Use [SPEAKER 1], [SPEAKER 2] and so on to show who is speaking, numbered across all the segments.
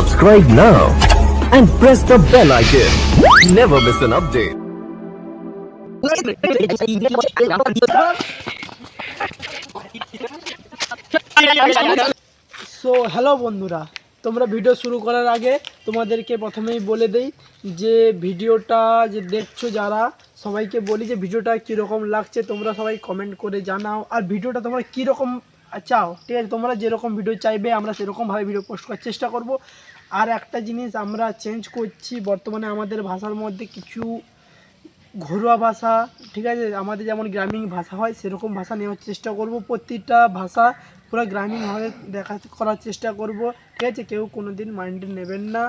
[SPEAKER 1] Subscribe now and press the bell icon. Never miss an update.
[SPEAKER 2] So hello বন্ধুরা তোমরা video শুরু করার আগে তোমাদেরকে প্রথমেই বলে দেই যে ভিডিওটা যে দেখছ যারা, সবাইকে বলি যে ভিডিওটা কীরকম লাগছে, তোমরা সবাই কমেন্ট করে জানাও আর ভিডিওটা তোমরা কীরকম চাও, ঠিক আছে তোমরা যেরকম ভিডিও চাইবে, আমরা সেরকমভাবে ভিডিও পোস্ট করার চেষ্টা করব আর একটা জিনিস আমরা চেঞ্জ করছি, বর্তমানে আমাদের ভাষার মধ্যে কিছু ঘরোয়া ভাষা, ঠিক আছে? আমাদের যেমন গ্রামীণ ভাষা হয়, সেরকম ভাষা নেওয়ার চেষ্টা করব। প্রতিটা ভাষা পুরো গ্রামীণভাবে দেখা করার চেষ্টা করব, ঠিক আছে? কেউ কোনো দিন মাইন্ডে নেবেন না।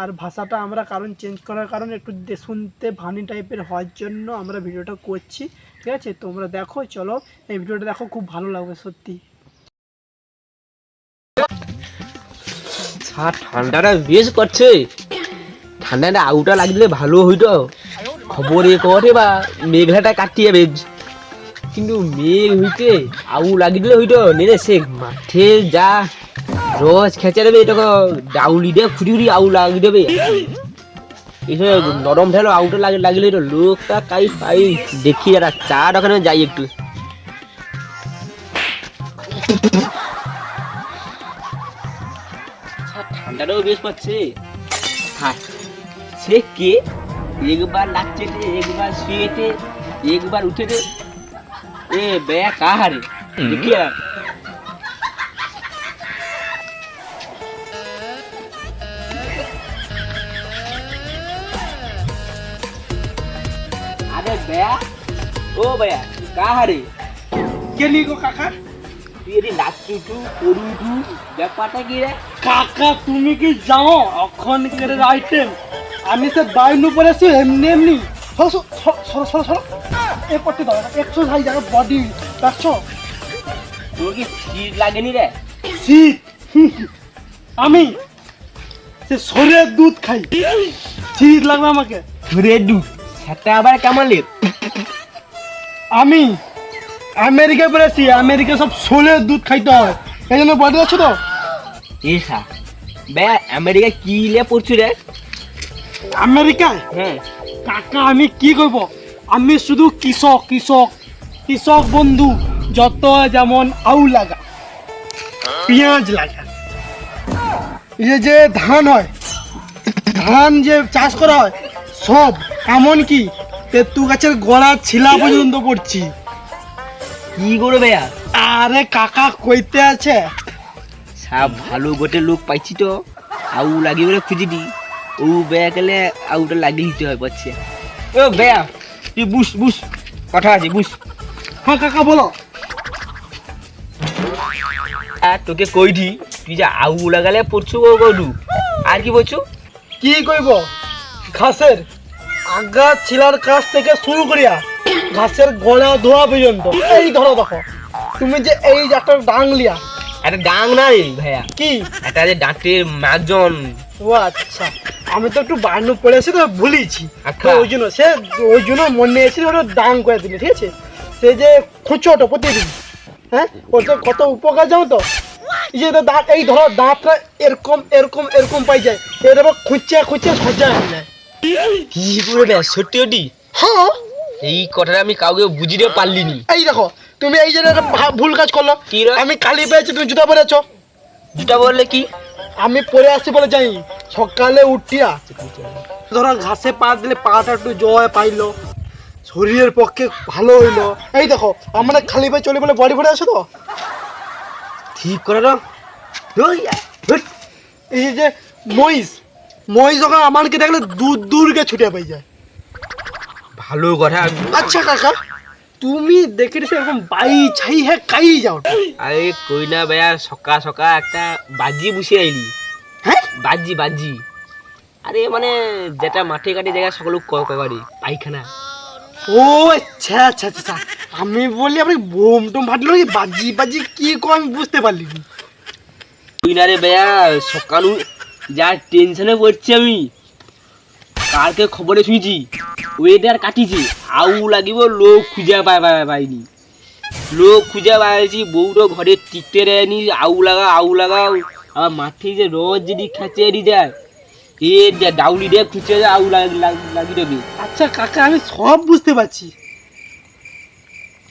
[SPEAKER 2] আর ভাষাটা আমরা কারণ চেঞ্জ করার কারণ একটু শুনতে ভানি টাইপের হওয়ার জন্য আমরা ভিডিওটা করছি, ঠিক আছে? তোমরা দেখো, চলো, এই ভিডিওটা দেখো, খুব ভালো লাগবে সত্যি।
[SPEAKER 3] আর ঠান্ডাটা বেশ করছে। ঠান্ডাটা আউটা লাগলে ভালো হইতো। খবরে করে বা মেঘলাটা কাটিয়ে যাবে কিন্তু মেঘ হইতে আউ লাগিলে হইতো নেরে সে মাঠে যা রস খেঁচে দেবে এটা ডাউলি দে খুঁড়ি খুঁড়ি আউ লাগি দেবে। এসব নরম ঠেলো আউটা লাগে, লাগলে লোকটা কাই পাই দেখি যারা চা দোকানে যাই একটু। ঠান্ডাটাও বেশ পাচ্ছে। হ্যাঁ সে কে? একবার রে একবার শুয়েতে একবার উঠে রে এ বেয়া কাহারে? দেখি আর। আরে বেয়া ও বেয়া কাহারে?
[SPEAKER 2] কে নিগো কাকা
[SPEAKER 3] তুই
[SPEAKER 2] কাকা তুমি কি জানো অক্ষণিকের আইটেম আমি সে বাইনু পরেছি এমনি এমনি। সরো সরো সরো এ করতে দাও এক্সারসাইজ আর বডি দেখছ?
[SPEAKER 3] তোর কি শীত লাগেনি রে?
[SPEAKER 2] শীত? আমি? সে শরীরের দুধ খাই। শীত লাগবে আমাকে।
[SPEAKER 3] রে দুধ সেটা আবার কেমন
[SPEAKER 2] আমি? আমেরিকা পড়েছি আমেরিকা সব শরীরের দুধ খাইতে হয়। এই জন্য বডি আছো তো?
[SPEAKER 3] এসা বে আমেরিকা কি লে পড়ছি রে?
[SPEAKER 2] আমেরিকায়?
[SPEAKER 3] হ্যাঁ।
[SPEAKER 2] কাকা আমি কি করব আমি শুধু কৃষক কৃষক কৃষক বন্ধু যত যেমন আউ লাগা পেঁয়াজ লাগা। এই যে- যে ধান হয় ধান যে চাষ করা হয় সব এমন কি তেতু গাছের গোড়া ছিলা পর্যন্ত পড়ছি।
[SPEAKER 3] কি করবে আর
[SPEAKER 2] আরে কাকা কইতে আছে।
[SPEAKER 3] সব ভালো গোটে লোক পাইছি তো। আউ লাগি বলে খুঁজি দি। ও বেয়া গেলে আউটা লাগি দিতে হয় পাচ্ছে ও বেয়া তুই বুস বুস কথা আছে বুস।
[SPEAKER 2] হ্যাঁ কাকা বলো।
[SPEAKER 3] আর তোকে কই দি? তুই যে আউ লাগালে পড়ছু গো গডু আর কি বলছু?
[SPEAKER 2] কি কইব? ঘাসের আগা ছিলার কাছ থেকে শুরু করিয়া। ঘাসের গোড়া ধোয়া পর্যন্ত। এই ধরো দেখো তুমি যে এই যে একটা ডাংলিয়া।
[SPEAKER 3] একটা ডাং না রে ভাইয়া।
[SPEAKER 2] কি?
[SPEAKER 3] একটা যে ডাঁটের মাজন
[SPEAKER 2] ও আচ্ছা আমি তো একটু বার্ন পড়েছি তো ভুলিছি
[SPEAKER 3] আচ্ছা।
[SPEAKER 2] ওই জন্য সে ওই জন্য মনে এসেছিল ওটা ডাং করে দিলে ঠিক আছে? সে যে খুঁচোটো প্রতিদিন হ্যাঁ? ওর তো কত উপকার জানো তো? এই যে এটা দাঁত এই ধরো দাঁতটা এরকম এরকম এরকম পাই যায়। এটা খুঁচিয়া খুঁচিয়া সজ্জা হয়ে যায়।
[SPEAKER 3] কি করে সত্যি ওটি
[SPEAKER 2] হ্যাঁ।
[SPEAKER 3] এই কথাটা আমি কাউকে বুঝিতে পারলিনি।
[SPEAKER 2] এই দেখো তুমি এই যে ভুল কাজ করল? আমি কালি পেয়েছি তুমি জুতা পরেছো।
[SPEAKER 3] জুতা বললে কি?
[SPEAKER 2] আমি পরে আসছি বলে যাই। সকালে উঠিয়া ধরো ঘাসে পা দিলে পাটা একটু জয় পাইলো শরীরের পক্ষে ভালো হইল। এই দেখো আমরা খালি পায়ে চলে বলে বডি ভরে আছে তো?
[SPEAKER 3] ঠিক করে দাও।
[SPEAKER 2] ওই, এই যে- যে মহিষ মহিষ যখন আমাকে দেখলে দূর দূরকে ছুটে পাই যায়।
[SPEAKER 3] ভালো কথা।
[SPEAKER 2] আচ্ছা কাকা তুমি দেখে এরকম বাই ছাই হ্যাঁ কাই যাও।
[SPEAKER 3] আরে কই না ভাইয়া সকা সকা একটা বাজি বসে আইলি।
[SPEAKER 2] হ্যাঁ?
[SPEAKER 3] বাজি বাজি। আরে মানে যেটা মাঠে কাটে জায়গা সকল করি পায়খানা।
[SPEAKER 2] ও আচ্ছা আচ্ছা আচ্ছা আমি বলি আপনি বোম টোম ফাটলো কি? বাজি বাজি কি কো আমি বুঝতে পারলিনি
[SPEAKER 3] কই না রে ভাইয়া সকালু যা টেনশনে পড়ছি আমি কালকে খবরে শুনেছি ওয়েদার কাটিছে। আউ লাগিব লোক খুঁজে পাই পাই পাইনি। লোক খুঁজে পাইছি বউটো ঘরে টিকতে দেয়নি আউ লাগা আউ লাগাও আবার মাঠে যে রোজ যদি খেঁচে যায় এ যে ডাউলি ডে খুঁজে যায় আউ লাগি লাগি- লাগি দেবে
[SPEAKER 2] আচ্ছা কাকা আমি সব বুঝতে পারছি।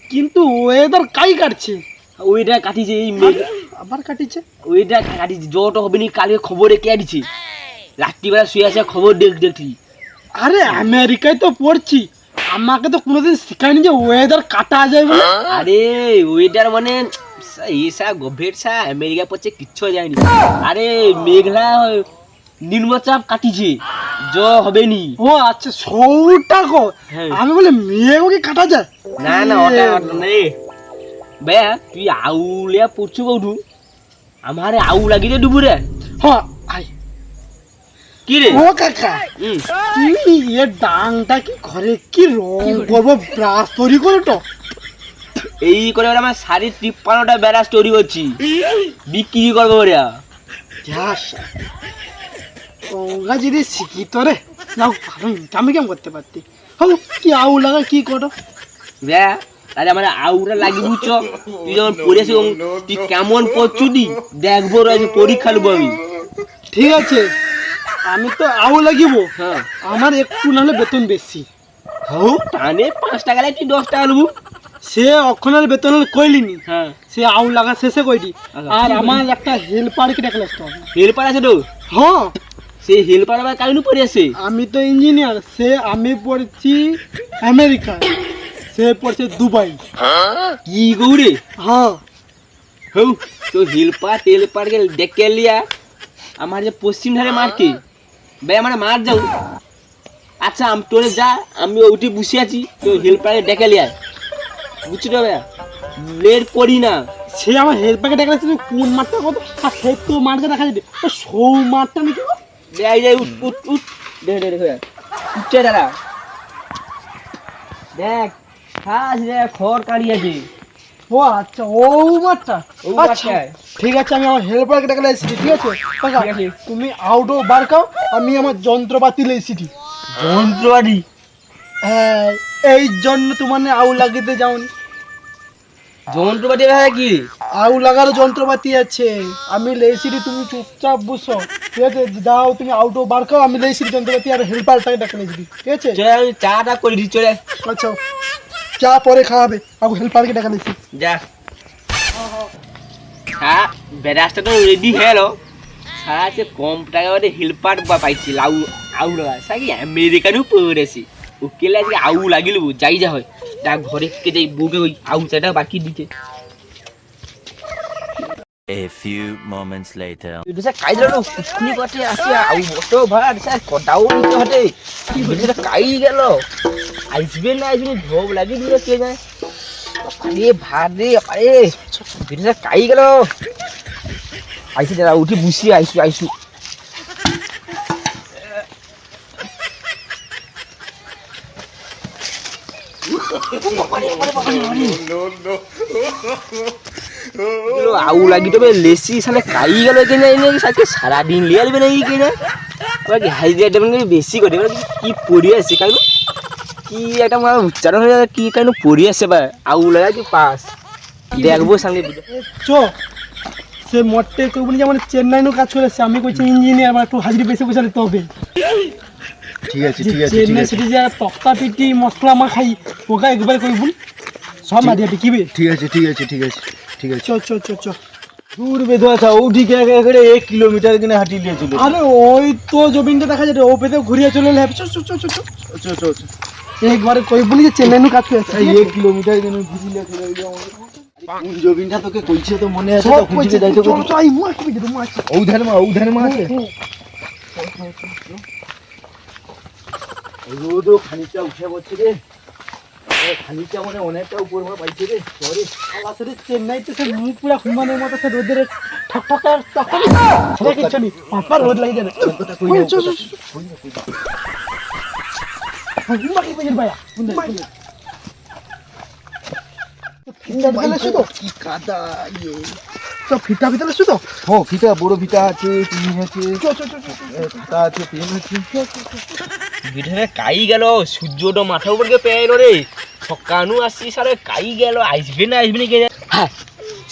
[SPEAKER 2] কিন্তু ওয়েদার কাই কাটছে?
[SPEAKER 3] ওইটা কাটিছে এই মেঘ
[SPEAKER 2] আবার কাটিছে?
[SPEAKER 3] ওইটা কাটিছে জ্বরটা হবে নি কালকে খবরে কে দিছে। রাত্রিবেলা শুয়ে আসে খবর দেখ দেখছি
[SPEAKER 2] আরে আমেরিকায় তো পড়ছি। আমাকে তো কোনোদিন শেখায়নি যে ওয়েদার কাটা যায় বলে।
[SPEAKER 3] আরে ওয়েদার মানে এসা গভীর সা আমেরিকা পড়ছে কিচ্ছু যায়নি আরে মেঘলা নিম্নচাপ কাটিছে জ হবে নি
[SPEAKER 2] ও আচ্ছা সৌটা গো।
[SPEAKER 3] হ্যাঁ।
[SPEAKER 2] আমি বলে মেয়েও কি কাটা যায়?
[SPEAKER 3] না না ওটা ওটা নেই বেয়া তুই আউলিয়া পড়ছু কৌটু আমার আউ লাগিলে ডুবু রে
[SPEAKER 2] হ্যাঁ
[SPEAKER 3] কি রে?
[SPEAKER 2] ও কাকা
[SPEAKER 3] হুম।
[SPEAKER 2] তুমি এ ডাংটা কি ঘরে? কি রং করব? ব্রাশ তৈরি করো তো।
[SPEAKER 3] এই করে ওরা আমার তিপ্পান্নটা করছি। বিক্রি করব ওরা
[SPEAKER 2] যদি শিখিত রে। যাও ভালো ইনকাম কেমন করতে পারতি? হো কি আউ লাগা কি করো?
[SPEAKER 3] বেয়া তাহলে আমার আউটা লাগি বুঝছ? তুই যখন পড়েছি তুই কেমন দেখব পরীক্ষা নেব আমি।
[SPEAKER 2] ঠিক আছে। আমি তো আউ লাগিব।
[SPEAKER 3] হ্যাঁ।
[SPEAKER 2] আমার একটু নাহলে বেতন বেশি।
[SPEAKER 3] হও টানে পাঁচ টাকা লাগে দশ টাকা নেব
[SPEAKER 2] সে অক্ষণের বেতন কইলিনি।
[SPEAKER 3] হ্যাঁ।
[SPEAKER 2] সে আউ লাগা শেষে কইটি
[SPEAKER 3] আচ্ছা,
[SPEAKER 2] আর। আমার একটা হেল্পার কি ডাকলে
[SPEAKER 3] হেল্পার আছে তো?
[SPEAKER 2] হ্যাঁ।
[SPEAKER 3] সেই হেল্পার আবার কালিনু পড়ে আছে?
[SPEAKER 2] আমি তো ইঞ্জিনিয়ার সে আমি পড়ছি আমেরিকা সে পড়ছে দুবাই।
[SPEAKER 3] কি গৌরে?
[SPEAKER 2] হ্যাঁ।
[SPEAKER 3] হৌ তো হেল্পার টেলপারকে ডেকে লিয়া। আমার যে পশ্চিম ধারে মারকে বে আমার মার যাও আচ্ছা আমি, তোরে যা, আমি ওইটি বসে আছি তো হেল্পারকে ডেকে লিয়া বুঝছি তো ভাইয়া? লেট করি না।
[SPEAKER 2] সে আমার হেল্পারকে ডাকলে তুমি কোন মাঠটা কত আর সে তো মাঠকে দেখা যেতে ও সৌ মাঠটা নাকি?
[SPEAKER 3] যাই যাই উঠ উঠ উঠ। দেখ দেখ দেখ উঠছে দাঁড়া দেখ খাস দেখ খড় কাড়ি আছে
[SPEAKER 2] ও আচ্ছা ও মাঠটা
[SPEAKER 3] ও
[SPEAKER 2] আচ্ছা ঠিক আছে আমি আমার হেল্পারকে ডাকলে এসেছি ঠিক আছে? কাকা। তুমি আউটডোর বার খাও আমি আমার যন্ত্রপাতি লেসিটি
[SPEAKER 3] যন্ত্রপাতি?
[SPEAKER 2] হ্যাঁ এই জন্য তোমার আউ লাগাতে যাওনি।
[SPEAKER 3] যন্ত্রপাতি ভাই কি?
[SPEAKER 2] আউ লাগারও যন্ত্রপাতি আছে আমি লেসিটি তুমি চুপচাপ বসো। ঠিক আছে যাও তুমি আউটডোর বার খাও আমি লেসিটি যন্ত্রপাতি আর হেল্পারটাকে ডাকে লেসিটি ঠিক আছে?
[SPEAKER 3] চলে আমি চাটা করে দিই চলে
[SPEAKER 2] আচ্ছা। চা পরে খাওয়াবে। আগে হেল্পারকে ডাকা লেসি
[SPEAKER 3] যা। হ্যাঁ ব্যারাজটা তো রেডি হলো সারা আছে কম টাকা করে হেল্পার বা পাইছি লাউ আউ লাগা সাকি আমেরিকানও পড়েছি ওকেলে আজকে আউ লাগিল যাই যা হয়। তা ঘরে কে যাই বউকে ওই আউ চাটা বাকি দিতে
[SPEAKER 4] A few moments later.
[SPEAKER 3] এটা কাই গেল কুকুনি কাটে আসি আউ বটো ভাত স্যার কটাও নিতে হতে এটা কাই গেল? আইসবে না আইসবে ভোগ লাগি দিলে কে যায় আরে ভাত রে আরে এটা কাই গেল আইসি দাদা উঠি বুসি আইসু আইসু আউ লাগি তবে লেসি সালে কাই গেল কিনা এনে আজকে সারাদিন লিয়ে আসবে নাকি কিনা বাকি হাজিরা দেবেন বেশি করে এবার কি পড়ি আছে কাইলো কি একটা আমার উচ্চারণ হয়ে যাবে কি কেন পড়ি আছে বা? আউ লাগা কি পাস দেখব সামনে
[SPEAKER 2] চ সে মোটে কইবনি যেমন চেন্নাইনও কাজ করেছে আমি কইছি ইঞ্জিনিয়ার আমার একটু হাজিরি বেশি পয়সা দিতে হবে
[SPEAKER 5] ঠিক আছে ঠিক আছে ঠিক
[SPEAKER 2] চেন্নাই
[SPEAKER 5] আছে।
[SPEAKER 2] সিটি যে তক্তা পিটি মশলা মা খাই ওকে একবার কইবুন সব মারিয়া বিকিবে
[SPEAKER 5] ঠিক আছে ঠিক আছে ঠিক আছে ঠিক আছে।
[SPEAKER 2] চ চ চ চ।
[SPEAKER 5] দূর বেধা আছে ওটি করে এক কিলোমিটার কিনে হাঁটি নিয়ে চলে
[SPEAKER 2] আরে ওই তো জমিনটা দেখা যায় ও পেতে ঘুরিয়ে চলে এলে চ চ চ। চ চ
[SPEAKER 5] চো। চো চো
[SPEAKER 2] একবারে কইবুনি যে চেন্নাইনও কাজ করেছে
[SPEAKER 5] এই এক কিলোমিটার কিনে ঘুরি নিয়ে চলে যাও। জবিনটা তোকে কইছে তো মনে আছে তো খুঁজে যাইতে
[SPEAKER 2] চ চ আই মুয়া কবি দে মুয়া
[SPEAKER 5] ঔধার মা ঔধার মা আছে। রোদও খানিকটা উঠে পড়ছে রে। খানিকটা মানে অনেকটা উপর মা পাইছে রে। সরি
[SPEAKER 2] আসলে চেন্নাইতে সে মুখ পুরা হুমানের মতো সে রোদের ঠক ঠক ঠক সেটা কিচ্ছু নেই রোদ লাগে যাবে পেয়েছেন ভাইয়া ফিটা
[SPEAKER 5] কি কাদা ইয়ে
[SPEAKER 2] তো ফিটা ভিতরে শুধু
[SPEAKER 5] ও ফিতা বড় ফিতা আছে পিন আছে খাতা আছে পেন আছে
[SPEAKER 3] বিধানে কাই গেল সূর্যটা মাথার উপর গিয়ে পেয়ে রে সকানু আসছি সারে কাই গেল আসবে না আসবে না কে হ্যাঁ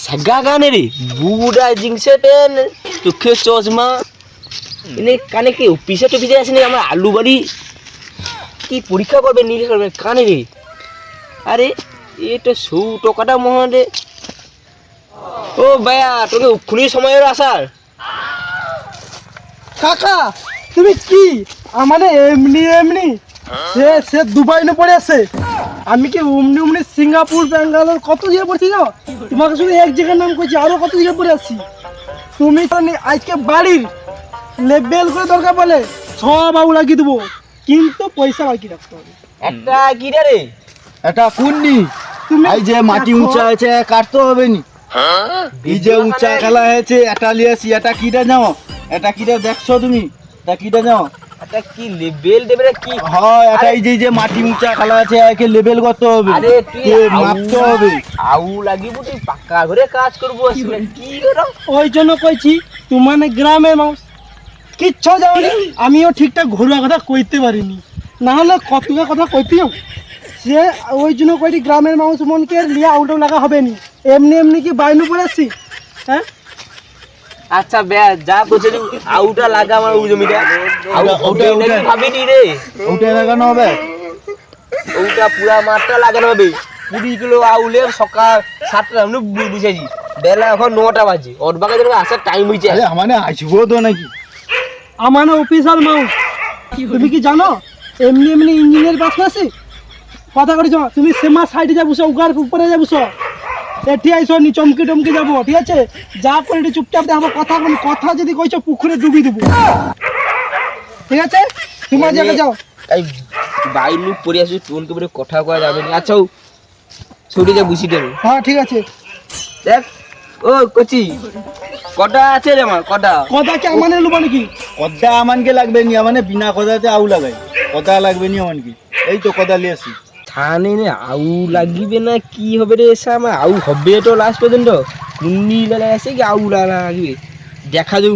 [SPEAKER 3] সাগা গানে রে বুড়া জিংসে পেন চোখে চশমা এনে কানে কি পিছে তো পিছে আছে না আমার আলু বাড়ি কি পরীক্ষা করবে নীল করবে? কানে রে। আরে, এটা সৌ টকাটা মহানে ও ভাইয়া, তোকে খুনি সময়ের আসার।
[SPEAKER 2] কাকা, তুমি কি? আমারে এমনি এমনি? সে সে দুবাই নে পড়ে আছে। আমি কি উমনি উমনি সিঙ্গাপুর, ব্যাঙ্গালোর, কত জায়গায় পড়ছি যাও তোমাকে শুধু এক জায়গার নাম করছি আরও কত জায়গায় পড়ে আসছি তুমি তো নি- আজকে বাড়ির লেবেল করে দরকার বলে সব আউ লাগিয়ে দেবো। কিন্তু পয়সা বাকি রাখতে হবে।
[SPEAKER 3] একটা কি রে
[SPEAKER 5] এটা কুন্নি
[SPEAKER 2] তুমি
[SPEAKER 5] এই যে মাটি উঁচা আছে কাটতে হবে নি। এই যে উঁচা খেলা হয়েছে এটা লিয়েছি এটা কিটা যাও এটা কিটা দেখছ তুমি? এটা কিটা যাও
[SPEAKER 3] এটা কি লেবেল দেবে রে কি?
[SPEAKER 5] হয় এটা এই যে যে মাটি উঁচা খেলা আছে একে লেভেল করতে হবে।
[SPEAKER 3] আরে তুই
[SPEAKER 5] মাপতে হবে।
[SPEAKER 3] আউ লাগিব তুই পাকা ঘরে কাজ করব আসলে কি করো?
[SPEAKER 2] ওই জন্য কইছি তোমার গ্রামের মানুষ কিচ্ছু যাওনি আমিও ঠিকঠাক ঘরোয়া কথা কইতে পারিনি না হলে কতটা কথা কইতেও সে ওই জন্য কইটি গ্রামের মানুষ মনকে নিয়ে আউটাও লাগা হবে নি এমনি এমনি কি বাইনু পড়ে আসছি হ্যাঁ
[SPEAKER 3] আচ্ছা বে যা বলছে আউটা লাগা আমার ওই জমিটা আউ
[SPEAKER 5] ওটা-
[SPEAKER 3] ওটা
[SPEAKER 5] ওটা-
[SPEAKER 3] ওটা ভাবিনি রে
[SPEAKER 5] ওটা লাগানো হবে
[SPEAKER 3] ওটা পুরা মাঠটা লাগানো হবে কুড়ি কিলো আউলে সকাল সাতটা আমি বুঝেছি বেলা এখন নটা বাজে ওর বাগে যেন আসার টাইম হয়েছে
[SPEAKER 5] আরে মানে আসব তো নাকি
[SPEAKER 2] আমার অফিসার মানুষ তুমি কি জানো? এমনি এমনি ইঞ্জিনিয়ার বাস আছে? কথা করেছ তুমি সেমা সাইডে যাব উগার উপরে যাব এটি আইসো নি চমকে টমকে যাব ঠিক আছে? যা করে একটু চুপচাপ দেখো কথা কোন কথা যদি কইছো পুকুরে ডুবি দেবো। ঠিক আছে? তোমার জায়গায় যাও।
[SPEAKER 3] এই বাইরে পড়ে আসি টোনকে পরে কথা করা যাবে না। আচ্ছা ছুটি যা বুঝি দেবে।
[SPEAKER 2] হ্যাঁ ঠিক আছে।
[SPEAKER 3] দেখ। ও কচি। কটা আছে রে আমার? কটা?
[SPEAKER 2] কথা কি আমার নেব নাকি?
[SPEAKER 5] কদা আমানকে লাগবে নি মানে বিনা কদাতে আউ লাগাই। কদা লাগবে নি আমানকে? এই তো কদা লিয়েছি
[SPEAKER 3] থানে রে আউ লাগিবে না কি হবে রে এসে আমার? আউ হবে তো লাস্ট পর্যন্ত। কুন্নি লাগা আছে কি আউ লাগা লাগিবে? দেখা যাও।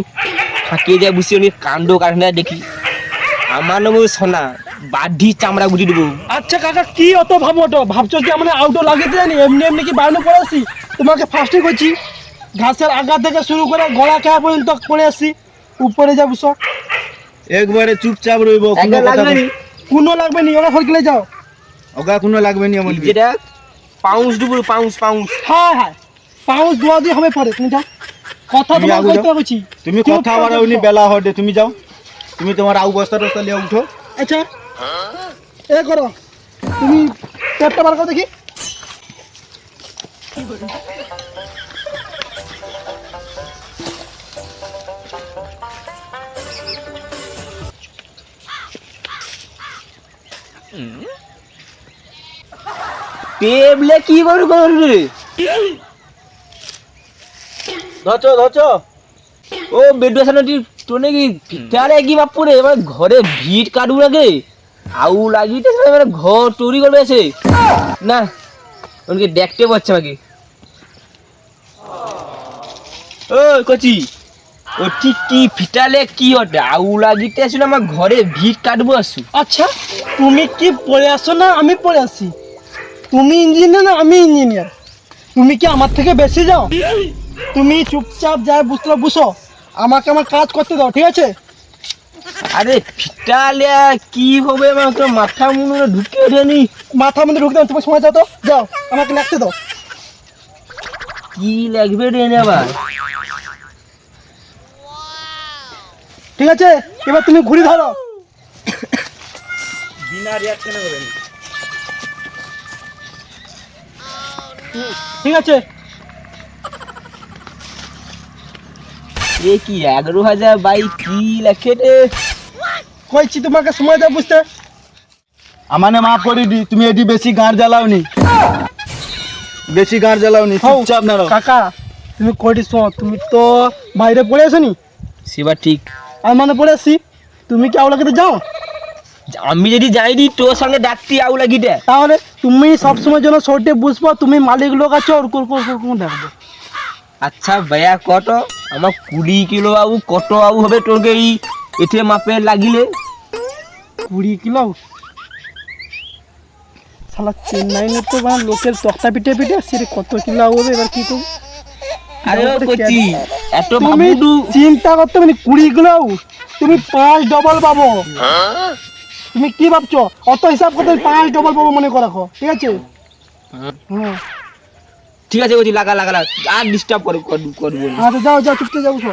[SPEAKER 3] ফাঁকে যা বুঝি অনেক কাণ্ড কারখানা দেখি। আমার নাম সোনা। বাধি চামড়া বুঝি দেবো।
[SPEAKER 2] আচ্ছা কাকা কি অত ভাবো অত ভাবছ কি আমরা আউটো লাগিয়ে জানি? এমনি এমনি কি বাইরে পড়ে আসি তোমাকে ফার্স্টে করছি ঘাসের আগা থেকে শুরু করে গলা খাওয়া পর্যন্ত পড়ে আসছি। উপরে যাব সব।
[SPEAKER 5] একবারে চুপচাপ রইব কোনো কথা
[SPEAKER 3] লাগবে নি?
[SPEAKER 2] কোনো লাগবে নি? ওরা হয়ে যাও।
[SPEAKER 5] ওগা কোনো লাগবে নি আমানকে
[SPEAKER 3] যেটা পাউন্স দেবো পাউন্স পাউন্স
[SPEAKER 2] হ্যাঁ হ্যাঁ পাউস দোয়া দিয়ে হবে পরে তুমি যাও। কথা
[SPEAKER 5] তুমি
[SPEAKER 2] তোমার কইতে। বলছি
[SPEAKER 5] তুমি কথা
[SPEAKER 2] করে
[SPEAKER 5] বাড়াওনি বেলা হটে তুমি যাও। তুমি তোমার আউ বস্তা টস্তা লিয়ে উঠো।
[SPEAKER 2] আচ্ছা। এ করো। তুমি পেটটা বার করো দেখি।
[SPEAKER 3] টেবলে কি করে করবে
[SPEAKER 5] ধরছো ধরছো।
[SPEAKER 3] ও বেডু আসানো তো নাকি তাহলে কি বাপ এবার ঘরে ভিড় কাটু লাগে আউ লাগিতে এবার ঘর চুরি করবে এসে না ওনকে দেখতে পাচ্ছে আমাকে। ও কচি। ও ঠিক কি ফিটালে কি হটে আউ লাগিতে আসলে আমার ঘরে ভিড় কাটবো আসু
[SPEAKER 2] আচ্ছা তুমি কি পড়ে আসো না আমি পড়ে আসি তুমি ইঞ্জিনিয়ার না আমি ইঞ্জিনিয়ার তুমি কি আমার থেকে বেশি যাও? তুমি চুপচাপ যা বুঝতে বুঝো আমাকে আমার কাজ করতে দাও ঠিক আছে?
[SPEAKER 3] আরে ফিটালে কি হবে আমার তো মাথা মনে ঢুকে দেয়নি
[SPEAKER 2] মাথা মধ্যে ঢুকতে তোমার সময় যাও তো। যাও আমাকে লাগতে দাও।
[SPEAKER 3] কি লাগবে রে আবার?
[SPEAKER 2] ঠিক আছে? এবার তুমি ঘুরি ধরো।
[SPEAKER 5] বিনা রিয়াকশনে হবে
[SPEAKER 2] ঠিক আছে।
[SPEAKER 3] এ কি এগারো হাজার বাই কি লেখে
[SPEAKER 2] কইছি তোমাকে সময় দাও বুঝতে।
[SPEAKER 5] আমানে মাফ করে দি তুমি এটি বেশি গাঁড় জ্বালাওনি। বেশি গাঁড় জ্বালাওনি। চুপচাপ না
[SPEAKER 2] কাকা তুমি শো তুমি তো বাইরে পড়ে আসনি
[SPEAKER 3] সেবা ঠিক।
[SPEAKER 2] আর মানে পড়ে আসছি। তুমি কি আওলাকে যাও?
[SPEAKER 3] আমি যদি যাই যাইনি তোর সঙ্গে ডাকতি আউ লাগিতে
[SPEAKER 2] তাহলে তুমি সবসময় যেন শর্টে বুঝব তুমি মালিক লোক আছো ওর কোর কোর কোর কোর দেখব
[SPEAKER 3] আচ্ছা ভাইয়া কত? আমার কুড়ি কিলো আউ কত আউ হবে তোরকে এই এতে মাপে লাগিলে?
[SPEAKER 2] কুড়ি কিলো শালা চেন্নাই তো মানে লোকের তক্তা পিঠে পিঠে আসছে কত কিলো হবে এবার কি করব?
[SPEAKER 3] আরে ও কচি এত
[SPEAKER 2] তুমি চিন্তা করতে মানে কুড়ি গুলো তুমি পাঁচ ডবল পাবো। তুমি কি ভাবছ? অত হিসাব করতে পাঁচ ডবল পাবো মনে করে রাখো ঠিক আছে? হ্যাঁ।
[SPEAKER 3] ঠিক আছে কচি লাগা লাগা লাগা। আর ডিস্টার্ব করে কর- করব না
[SPEAKER 2] আচ্ছা যাও যাও চুপকে যাও উঠো।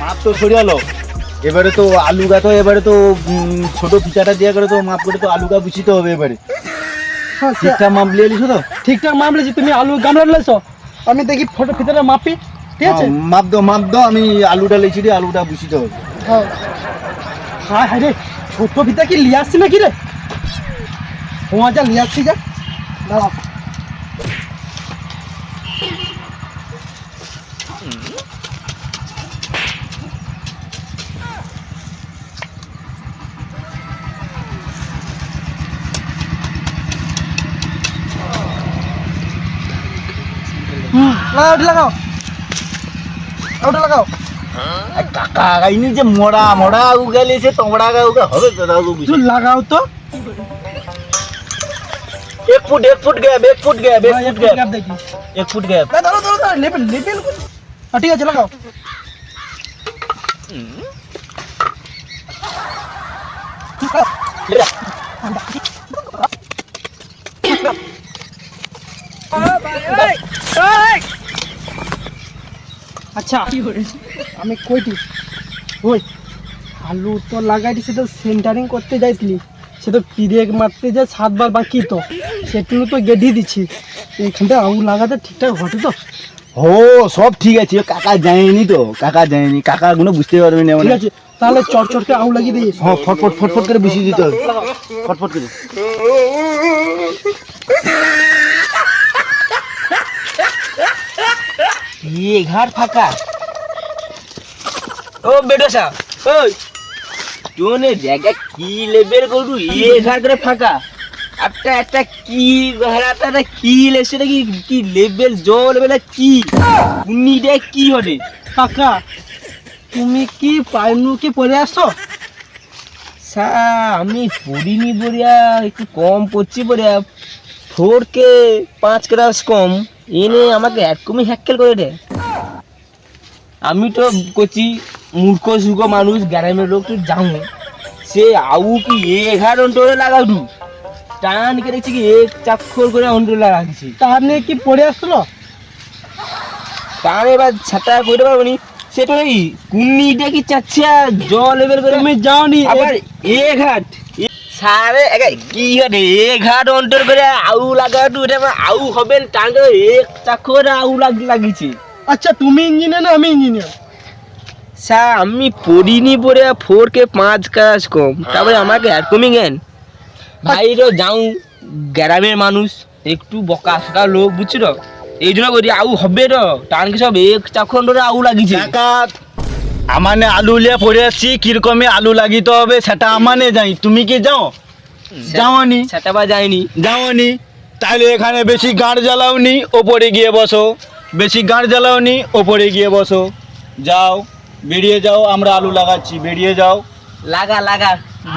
[SPEAKER 5] মাপ তো সরিয়ালো এবারে তো আলু গা তো এবারে তো ছোট ফিচাটা দিয়ে করে তো মাপ করে তো আলু গা বুঝিতে হবে এবারে। ঠিকঠাক মাপ লিয়ে লিছো তো?
[SPEAKER 2] ঠিকঠাক মাপ লিছি তুমি আলু গামলা লেছো? আমি দেখি ফটো ভিতরে মাপি ঠিক আছে?
[SPEAKER 5] হ্যাঁ, মাপ দাও মাপ দাও আমি আলুটা লিছি রে আলুটা বুঝিতে দাও
[SPEAKER 2] হ্যাঁ। হ্যাঁ রে ছোট ফিতা কি লিয়ে আসছি নাকি রে? ও যা লিয়ে আসছি যা। দাঁড়াও। লাগাও ওটা লাগাও ওটা লাগাও
[SPEAKER 5] কাকা গাইনি যে মোড়া মোড়া আলু গেলেছে তোমরা গাউ হবে তো দাদু
[SPEAKER 2] একটু লাগাও তো
[SPEAKER 5] এক ফুট এক ফুট গ্যাপ এক ফুট গ্যাপ এক
[SPEAKER 2] হ্যাঁ,
[SPEAKER 5] ফুট
[SPEAKER 2] একটু
[SPEAKER 5] গ্যাপ
[SPEAKER 2] gap দেখি
[SPEAKER 5] এক ফুট গ্যাপ
[SPEAKER 2] না, দাঁড়াও দাঁড়াও দাঁড়াও লেবেল লেবেল হ্যাঁ ঠিক আছে লাগাও আচ্ছা। আমি কইটি ওই আলু তো লাগাই দিছে তো সেন্টারিং করতে যাইতিলি সে তো পিরেক মারতে যে সাতবার বাকি তো সেটুকু তো গেঁথে দিচ্ছি এইখানটা আলু লাগাতে ঠিকঠাক ঘটে তো?
[SPEAKER 5] ও সব ঠিক আছে। কাকা যায়নি তো কাকা যায়নি কাকা গুলো বুঝতে পারবে না
[SPEAKER 2] ঠিক
[SPEAKER 5] মানে।
[SPEAKER 2] আছে তাহলে চটচটকে আলু লাগিয়ে দিই।
[SPEAKER 5] হ্যাঁ ফটফট ফটফট করে বুঝিয়ে দিতে হবে। ফটফট করে।
[SPEAKER 3] এ ঘাট ফাঁকা। ও বেডসা ওই। তোনে জায়গা কি লেবেল করু এ ঘাট করে ফাঁকা। একটা একটা কি ঘাড়াটা কি লেছে কি কি লেবেল জল লেবেল কি? কুনিটা কি হবে?
[SPEAKER 2] কাকা তুমি কি পাইনুকে পরে আসছো?
[SPEAKER 3] সা আমি পড়িনি বলিয়া একটু কম পড়ছি বলিয়া ফোর কে পাঁচ ক্লাস কম এনে আমাকে এক কমই হ্যাক্কেল করে দে আমি তো করছি মূর্খ সুখ মানুষ গ্রামের লোক তুই যাও সে আউ কি এঘার অন্তরে লাগাডু টান কে দেখছি কি এক চাক্ষর করে অন্তরে লাগাচ্ছি
[SPEAKER 2] তার নিয়ে কি পড়ে আসলো
[SPEAKER 3] টান এবার ছাতা করে পারব নি সেটা ওই কুন্নিটা কি চাচ্ছে জল লেভেল করে?
[SPEAKER 2] তুমি যাওনি
[SPEAKER 3] আবার এ ঘাট। সারে একা কি এ ঘাট অন্তর করে আউ লাগাটু এটা আউ হবেন করে এক চাক্ষর আউ লাগ লাগিছে।
[SPEAKER 2] আচ্ছা তুমি ইঞ্জিনিয়ার না আমি ইঞ্জিনিয়ার?
[SPEAKER 3] সা আমি পড়িনি পড়ে ফোর কে পাঁচ কাজ কম। তারপরে আমাকে এরকমই জ্ঞান ভাইরও যাও গ্রামের মানুষ একটু বকা সকা লোক বুঝছ? এই জন্য করি আউ হবে তো টান কি সব এক চাক্ষর ধরে আউ লাগিছে।
[SPEAKER 5] আমানে আলু লিয়ে পড়ে আসছি কিরকমে আলু লাগিতে হবে সেটা আমানে যাই তুমি কি যাও? যাওনি।
[SPEAKER 3] সেটা বা যায়নি
[SPEAKER 5] যাওনি। তাহলে এখানে বেশি গাঁড় জ্বালাওনি ওপরে গিয়ে বসো। বেশি গাঁড় জ্বালাওনি ওপরে গিয়ে বসো। যাও বেরিয়ে যাও আমরা আলু লাগাচ্ছি বেরিয়ে যাও।
[SPEAKER 3] লাগা লাগা।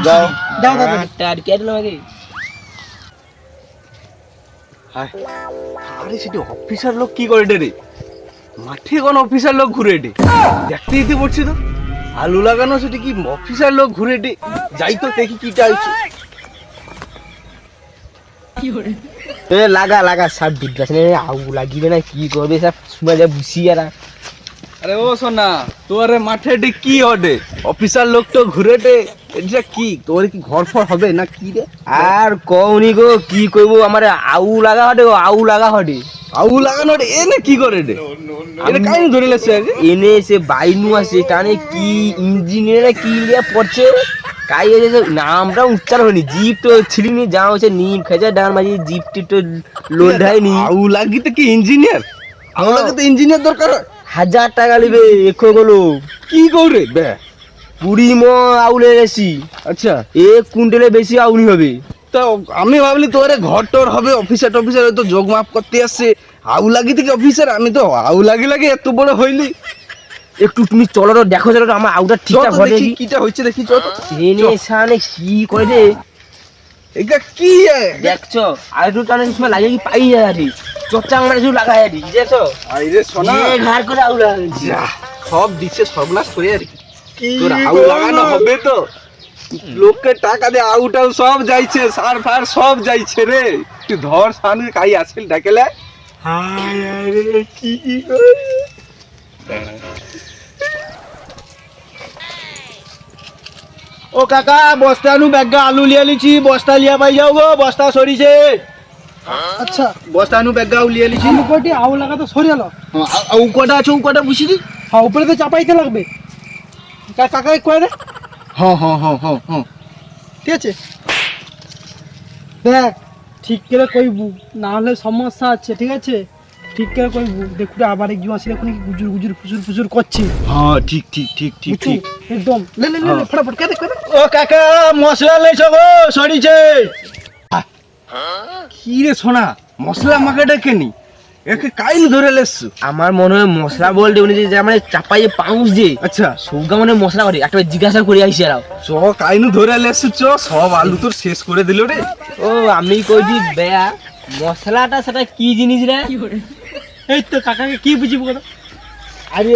[SPEAKER 5] যাও।
[SPEAKER 2] যাও
[SPEAKER 3] আরে
[SPEAKER 6] সেটি অফিসার লোক কি করে রে? মাঠে কোন অফিসার লোক ঘুরে ডে দেখতে দিতে পড়ছি তো। আলু লাগানো সেটি কি অফিসার লোক ঘুরে ডে যাই তো দেখি কি চাইছে।
[SPEAKER 3] এ লাগা লাগা সব বিদ্যাস আউ লাগিবে না কি করবে? সব শুনে যা বুঝি আর
[SPEAKER 6] আরে ও সোনা তোর মাঠে ডে কি হডে অফিসার লোক তো ঘুরে ডে এটা কি তোর কি ঘর ফর হবে না কি রে?
[SPEAKER 3] আর কওনি গো কি কইবো? আমার আউ লাগা হটে আউ লাগা হটে।
[SPEAKER 6] আউ লাগানো রে এনে কি করে ডে এটা কাহিনী ধরে লেছে আগে?
[SPEAKER 3] এনে সে বাইনু আছে টানে কি ইঞ্জিনিয়ারে কি লিয়া পড়ছে? কাই এসে নামটা উচ্চারণ হয়নি। জিপ তো ছিলিনি যা হচ্ছে নিম খেজা ডান মাঝি জিপ টিপ তো লোড হয়নি
[SPEAKER 6] আউ লাগিতে কি ইঞ্জিনিয়ার? আউ লাগাতে ইঞ্জিনিয়ার দরকার হয়?
[SPEAKER 3] হাজার টাকা লিবে এখো গেলো।
[SPEAKER 6] কি করে? বে
[SPEAKER 3] কুড়ি ম আউলে গেছি।
[SPEAKER 6] আচ্ছা।
[SPEAKER 3] এক কুইন্টালে বেশি আউনি হবে।
[SPEAKER 6] তা আমি ভাবলি তোরে ঘর টর হবে অফিসার টফিসার হয়তো যোগ মাপ করতে আসছে। আউ লাগি থেকে অফিসার আমি তো আউ লাগি লাগে এত বড় হইলি।
[SPEAKER 3] একটু তুমি চলো তো দেখো চলো আমার আউটা ঠিকঠাক ঘটে
[SPEAKER 6] দেখি কিটা হচ্ছে দেখি চল তো।
[SPEAKER 3] এনে সানে কি করে রে
[SPEAKER 6] এটা কি?
[SPEAKER 3] দেখছ আর একটু টানে সময় লাগে কি পাই যাচ্ছে চচ্চা আমরা কিছু লাগাই আছি বুঝেছ?
[SPEAKER 6] আরে শোনা
[SPEAKER 3] এ ঘাড় করে আউ
[SPEAKER 6] যা, সব দিচ্ছে সর্বনাশ করে আর। কি তোর আউ লাগানো হবে তো। লোককে টাকা দিয়ে আউটাও সব যাইছে সার ফার সব যাইছে রে। তুই ধর সামনে কাই আসিল ডাকেলে
[SPEAKER 5] হায় আরে কি কি করে ও কাকা বস্তা নু ব্যাগা আলু লিয়া লিছি বস্তা লিয়া পাই যাও গো বস্তা সরিছে।
[SPEAKER 2] আচ্ছা।
[SPEAKER 5] বস্তা নু ব্যাগা লিয়া লিছি।
[SPEAKER 2] কটি আউ লাগাতে সরে এলো।
[SPEAKER 5] আউ কটা আছে ও কটা বুঝি দি?
[SPEAKER 2] হ্যাঁ উপরে তো চাপাইতে লাগবে। কা- কাকাকে কয়ে দে
[SPEAKER 5] হ্যাঁ হ্যাঁ হ্যাঁ হ্যাঁ হ্যাঁ।
[SPEAKER 2] ঠিক আছে? দেখ ঠিক করে কইবু না হলে সমস্যা আছে ঠিক আছে? ঠিক করে কইবু। দেখুন আবার একজন আসলে এখন কি গুজুর গুজুর ফুসুর ফুসুর করছি।
[SPEAKER 5] হ্যাঁ ঠিক ঠিক ঠিক ঠিক? ঠিক।
[SPEAKER 2] একদম। লে লে লে ফটাফট কে দেখ
[SPEAKER 5] ও কাকা মশলা লেছো গো সরিছে। কি রে সোনা মশলা আমাকে ডেকে নি একে কাইল ধরে লেসছু
[SPEAKER 3] আমার মনে হয় মশলা বলতে উনি যে মানে চাপাই পাউস দিয়ে
[SPEAKER 5] আচ্ছা।
[SPEAKER 3] সৌগা মনে মশলা করে একটা জিজ্ঞাসা করে আইসি আর
[SPEAKER 5] চ কাইনু ধরে লেসছু চ সব আলু তোর শেষ করে দিল রে।
[SPEAKER 3] ও আমি কইছি বেয়া মশলাটা সেটা কি জিনিস রে?
[SPEAKER 2] এই তো কাকাকে কি বুঝিব কথা
[SPEAKER 5] আরে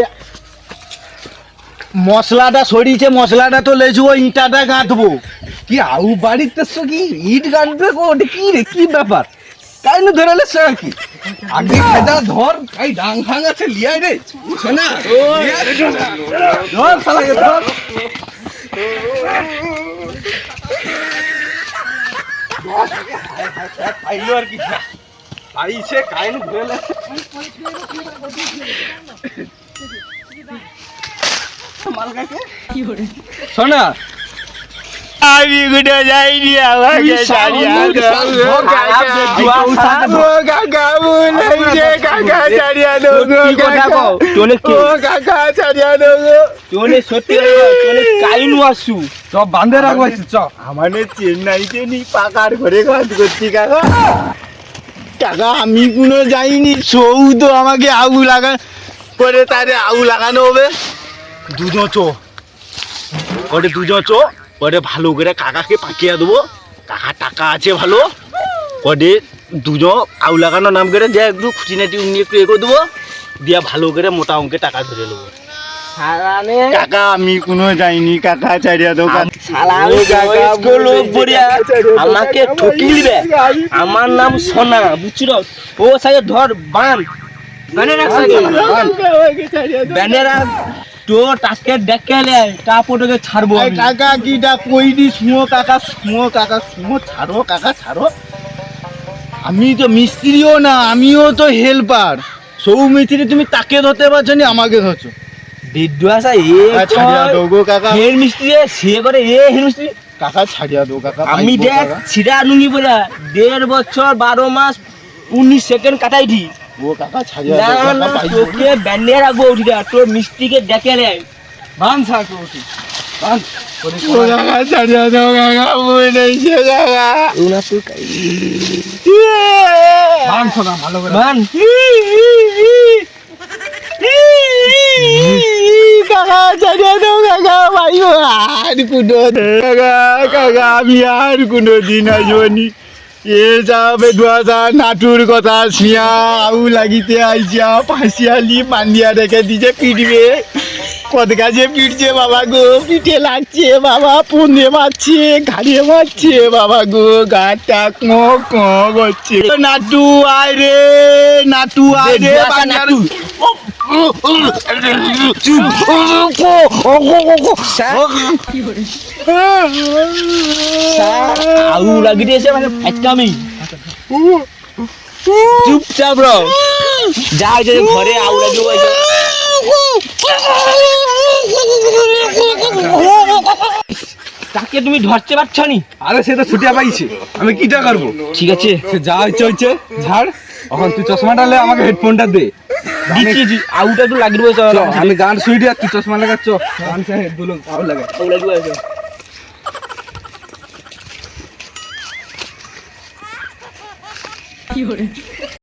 [SPEAKER 5] মশলাটা সরিছে মশলাটা তো লেছু ইটাটা গাঁথবো। কি আউ বাড়িতে কি? ইট গাঁথবে কি রে? কি ব্যাপার? কাইনু ধরে লেছ কি? আগে খেদা ধর কাই ডাং ফাং আছে লিয়াই রে। শোনা ধর শালাকে ধর। পাইলো আর কি। পাইছে কাইনু ধরে লেছ শোনা আমি গুলো যাইনি আমাকে ছাড়িয়া দাও। কাকা বলে যে কাকা ছাড়িয়া দাও গো কাকা। ও কাকা ছাড়িয়া দাও গো।
[SPEAKER 3] সত্যি তোনে কাইনু আসু
[SPEAKER 5] সব বান্ধে রাখব চ আমাদের চেন্নাইতে নি পাকার ঘরে কাজ করছি কাকা। কাকা আমি কোনো যাইনি। সৌ তো আমাকে আউ লাগা করে তারে আউ লাগানো হবে। দুজন চো। ওটা দুজন চো। ওটা ভালো করে কাকাকে পাকিয়ে দেবো। কাকা টাকা আছে ভালো। ওটে দুজন আউ লাগানো নাম করে যে একটু খুঁটিনাটি উনি একটু এ করে দেবো। দিয়া ভালো করে মোটা অঙ্কে টাকা ধরে নেব। কাকা আমি কোনো যাইনি। কাকা চারিয়া দোকান
[SPEAKER 3] আমাকে ঠকি দিবে। আমার নাম সোনা বুঝছ? ও সাথে ধর বান। বানে রাখ। তো টাকে ডেকেলে টাপটোকে ছাড়বো
[SPEAKER 5] এই
[SPEAKER 3] আমি।
[SPEAKER 5] কাকা কিটা কই দি? শুনো কাকা শুনো কাকা শুনো ছাড়ো কাকা ছাড়ো। আমি তো মিস্ত্রিও না আমিও তো হেল্পার সৌমিত্রী তুমি তাকে ধরতে পারছ নি আমাকে ধরছো?
[SPEAKER 3] বিদ্যু আসা এ
[SPEAKER 5] কাকা
[SPEAKER 3] হের মিস্ত্রি সে করে এ হের মিস্ত্রি।
[SPEAKER 5] কাকা ছাড়িয়া দাও কাকা
[SPEAKER 3] আমি দেখ। ছিড়া নুনি বলে দেড় বছর বারো মাস উনিশ সেকেন্ড কাটাই দি।
[SPEAKER 5] ও কাকা ছাড়িয়া
[SPEAKER 3] না না। তোকে ব্যান্ডে রাখব উঠিটা তোর মিস্ত্রিকে ডেকে নে।
[SPEAKER 5] বান বই নেইছে কাকা। বান আমি আর কোনো দিন আসবনি এ যাবে দুয়াশা নাটুর কথা শিয়া আউ লাগিতে আইসিয়া ফাঁসিয়ালি পান্ডিয়া রেখে দিছে পিটবে। কত কাজে পিটছে বাবা গো পিঠে লাগছে বাবা পুনে মারছে ঘাড়ে মারছে বাবা গো গাটা কো কো করছে। নাটু আয় রে নাটু আয় রে
[SPEAKER 3] নাটু। আউ লাগি দিয়েছে মানে চুপচাপ যা হয়েছে ঘরে আউ বসে তাকে তুমি ধরতে পারছ নি
[SPEAKER 5] আরে সে তো ছুটিয়া পাইছে। আমি কিটা করব?
[SPEAKER 3] ঠিক আছে।
[SPEAKER 5] যা হচ্ছে হচ্ছে ঝাড়। এখন তুই চশমাটা লে আমাকে হেডফোনটা দে।
[SPEAKER 3] দিচ্ছি। আউটা একটু লাগিয়ে বসে
[SPEAKER 5] চ, আমি গান শুই আর তুই চশমা লাগাচ্ছ। গান সে হেডগুলো ভালো লাগে
[SPEAKER 3] আউ লাগিয়ে বসে
[SPEAKER 7] কি hore